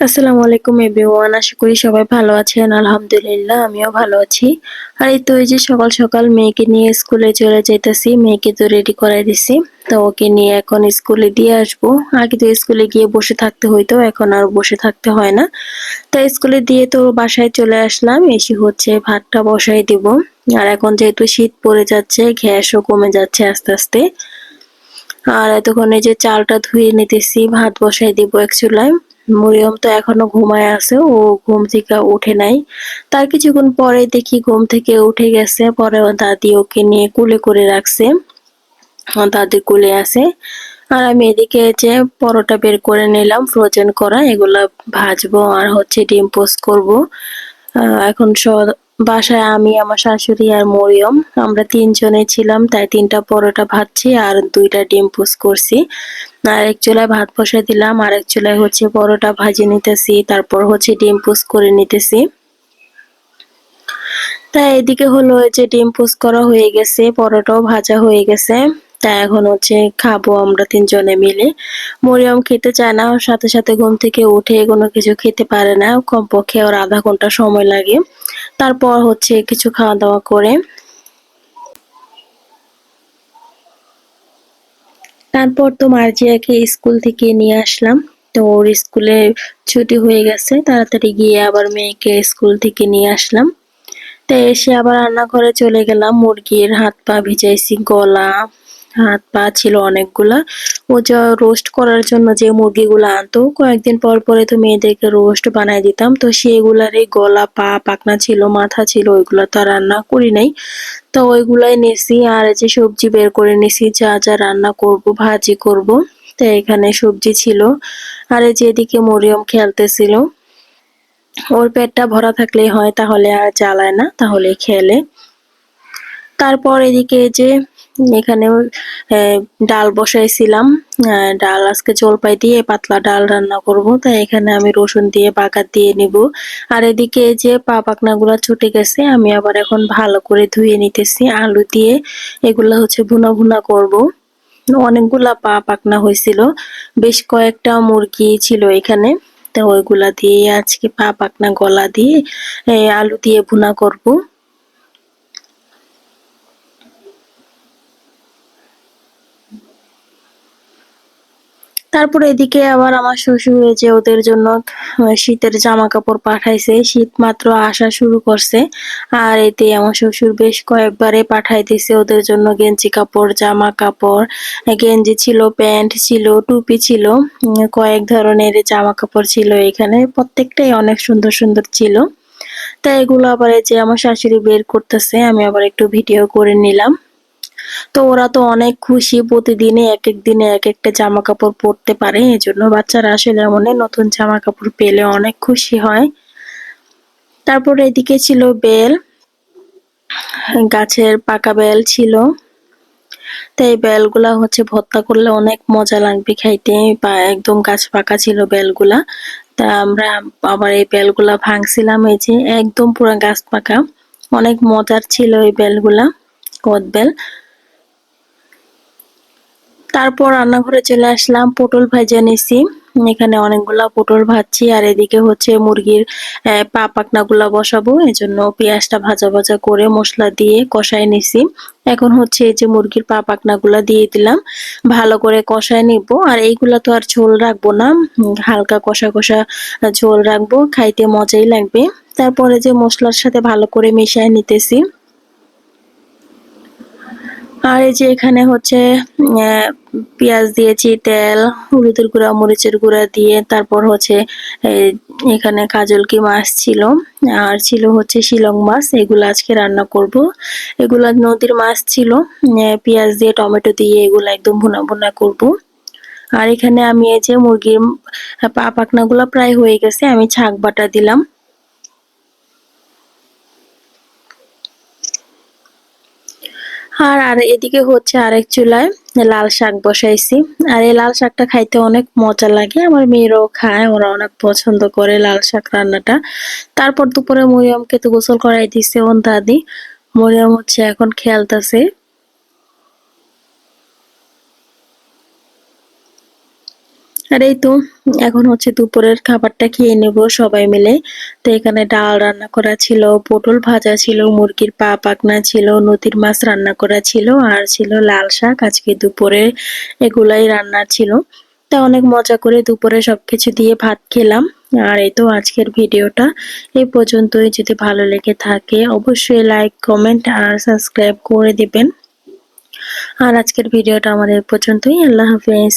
আসসালামু আলাইকুম, এভরিওয়ান। আশা করি সবাই ভালো আছেন। আলহামদুলিল্লাহ, আমিও ভালো আছি। আর এই তো এই যে সকাল সকাল মেয়েকে নিয়ে স্কুলে চলে যাইতেছি। মেয়েকে তো রেডি করাই দিছি। তো ওকে নিয়ে এখন স্কুলে দিয়ে আসব। আগে তো স্কুলে গিয়ে বসে থাকতে হইতো, এখন আর বসে থাকতে হয় না। তাই স্কুলে দিয়ে তো বাসায় চলে আসলাম। এসে হচ্ছে ভাতটা বসাই দিব। আর এখন যেহেতু শীত পড়ে যাচ্ছে, গ্যাসও কমে যাচ্ছে আস্তে আস্তে। আর এতক্ষণ যে চালটা ধুয়ে নিতেছি, ভাত বসাই দিব এক চুলায়। মরিয়ম তো এখনও ঘুমায় আছে, ও ঘুম থেকে উঠে নাই। তার কিছুক্ষণ পরে দেখি ঘুম থেকে উঠে গেছে, পরে দাদি ওকে নিয়ে কুলে করে রাখছে। দাদি কুলে আছে। আর আমি এদিকে যে পরোটা বের করে নিলাম, ফ্রোজেন করা, এগুলা ভাজবো আর হচ্ছে ডিম পোস্ট করব। এখন বাসায় আমি, আমার শাশুড়ি আর মরিয়ম, আমরা তিনজনে ছিলাম, তাই তিনটা পরোটা ভাজছি আর দুইটা ডিম পোস করছি। আর এক চুলায় ভাত বসে দিলাম, আর এক চুলায় হচ্ছে পরোটা ভাজি নিতেছি, তারপর হচ্ছে ডিম পোস করে নিতেছি। তাই এদিকে হলো যে ডিম পোস করা হয়ে গেছে, পরোটাও ভাজা হয়ে গেছে। তা এখন হচ্ছে খাব আমরা তিনজনে মিলে। মরিয়ম খেতে চায় না, ওর সাথে সাথে ঘুম থেকে উঠে কোনো কিছু খেতে পারে না। কমপক্ষে ওর আধা ঘণ্টা সময় লাগে। তারপর হচ্ছে কিছু খাওয়া দাওয়া করে। তারপর তো মার্জিয়াকে স্কুল থেকে নিয়ে আসলাম। তো ওর স্কুলে ছুটি হয়ে গেছে, তাড়াতাড়ি গিয়ে আবার মেয়েকে স্কুল থেকে নিয়ে আসলাম। তো এসে আবার রান্নাঘরে চলে গেলাম। মুরগির হাত পা ভিজাইছি, গলা হাত পা ছিল অনেকগুলা। ও যা রোস্ট করার জন্য যে মুরগিগুলো আনতো, কয়েকদিন পর পরে তো মেয়েদেরকে রোস্ট বানাই দিতাম। তো সেগুলার এই গলা, পা পাকনা ছিল, মাথা ছিল, ওইগুলো তো রান্না করি নাই। তো ওইগুলাই নিছি, আর যে সবজি বের করে নিছি, যা যা রান্না করব, ভাজি করব। তো এখানে সবজি ছিল। আর যেদিকে মরিয়ম খেলতেছিল। ওর পেটটা ভরা থাকলেই হয়, তাহলে আর জ্বালায় না, তাহলে খেলে। তারপর এদিকে যে এখানে ডাল বসাইছিলাম। ডাল আজকে জলপাই দিয়ে পাতলা ডাল রান্না করব। তাই এখানে আমি রসুন দিয়ে বাগার দিয়ে নিব। আর এদিকে যে পা পাকনাগুলো ছুটে গেছে, আমি আবার এখন ভালো করে ধুয়ে নিতেছি। আলু দিয়ে এগুলো হচ্ছে ভুনা ভুনা করব। অনেকগুলা পা পাকনা হয়েছিল। বেশ কয়েকটা মুরগি ছিল এখানে। তো ওইগুলা দিয়ে আজকে পা পাকনা গলা দিয়ে আলু দিয়ে ভুনা করব। তারপর এদিকে আবার আমার শ্বশুর যে ওদের জন্য শীতের জামা কাপড় পাঠাইছে। শীত মাত্র আসা শুরু করছে। আর এতে আমার শ্বশুর বেশ কয়েকবারে পাঠাই পাঠাইতেছে ওদের জন্য গেঞ্জি কাপড়, জামা কাপড়। গেঞ্জি ছিল, প্যান্ট ছিল, টুপি ছিল কয়েক ধরনের জামা কাপড় ছিল এখানে। প্রত্যেকটাই অনেক সুন্দর সুন্দর ছিল। তাই এগুলো আবার যে আমার শাশুড়ি বের করতেছে, আমি আবার একটু ভিডিও করে নিলাম। তো ওরা তো অনেক খুশি প্রতিদিনে এক এক দিনে এক একটা জামা কাপড় পরতে পারে এই জন্য বাচ্চারা আসলে এমন নতুন জামা কাপড় পেলে অনেক খুশি হয়। তারপর এদিকে ছিল বেল, গাছের পাকা বেল ছিল। তো এই বেলগুলা হচ্ছে ভর্তা করলে অনেক মজা লাগবে খাইতে, বা একদম গাছ পাকা ছিল বেলগুলা। তা আমরা আবার এই বেলগুলা ভাঙছিলাম, এই যে একদম পুরো গাছ পাকা। অনেক মজার ছিল এই বেলগুলা কদ বেল তারপর রান্নাঘরে চলে আসলাম পটল ভাজা নিছি। এখানে অনেকগুলা পটল ভাজছি আর এদিকে হচ্ছে মুরগির পা পাকনাগুলা বসাবো। এজন্য পেঁয়াজটা ভাজা ভাজা করে মশলা দিয়ে কষায় নিছি। এখন হচ্ছে এই যে মুরগির পা পাকনাগুলা দিয়ে দিলাম। ভালো করে কষায় নিব। আর এইগুলা তো আর ঝোল রাখব না। হালকা কষা কষা ঝোল রাখব। খাইতে মজাই লাগবে। তারপরে যে মশলার সাথে ভালো করে মিশায় নিতেছি। আর এই যে এখানে হচ্ছে পেঁয়াজ দিয়েছি, তেল, হলুদের গুঁড়া, মরিচের গুঁড়া দিয়ে, তারপর হচ্ছে এখানে কাজলকি মাছ ছিল, আর ছিল হচ্ছে শিলং মাছ, এগুলো আজকে রান্না করব। এগুলা নদীর মাছ ছিল পেঁয়াজ দিয়ে, টমেটো দিয়ে এগুলো একদম ভুনা ভুনা করব। আর এখানে আমি এই যে মুরগির পা পাকনাগুলো প্রায় হয়ে গেছে, আমি ছাক বাটা দিলাম। আর আর এদিকে হচ্ছে আরেক চুলায় লাল শাক বসাইছি। আর এই লাল শাকটা খাইতে অনেক মজা লাগে। আমার মেয়েরাও খায়, ওরা অনেক পছন্দ করে লাল শাক রান্নাটা। তারপর দুপুরে মরিয়মকে তো গোসল করাই দিছে ওন দাদি মরিয়ম হচ্ছে এখন খেলতেছে। আর এই তো, এখন হচ্ছে দুপুরের খাবারটা খেয়ে নেব সবাই মিলে। তো এখানে ডাল রান্না করা ছিল, পটল ভাজা ছিল, মুরগির পা পাকনা ছিল, নদীর মাছ রান্না করা ছিল, আর ছিল লাল শাক। আজকে দুপুরে এগুলাই রান্না ছিল। তা অনেক মজা করে দুপুরে সবকিছু দিয়ে ভাত খেলাম। আর এই তো আজকের ভিডিওটা। এই পর্যন্তই। যদি ভালো লেগে থাকে, অবশ্যই লাইক কমেন্ট আর সাবস্ক্রাইব করে দিবেন। আর আজকের ভিডিওটা আমাদের পর্যন্তই। আল্লাহ হাফেজ।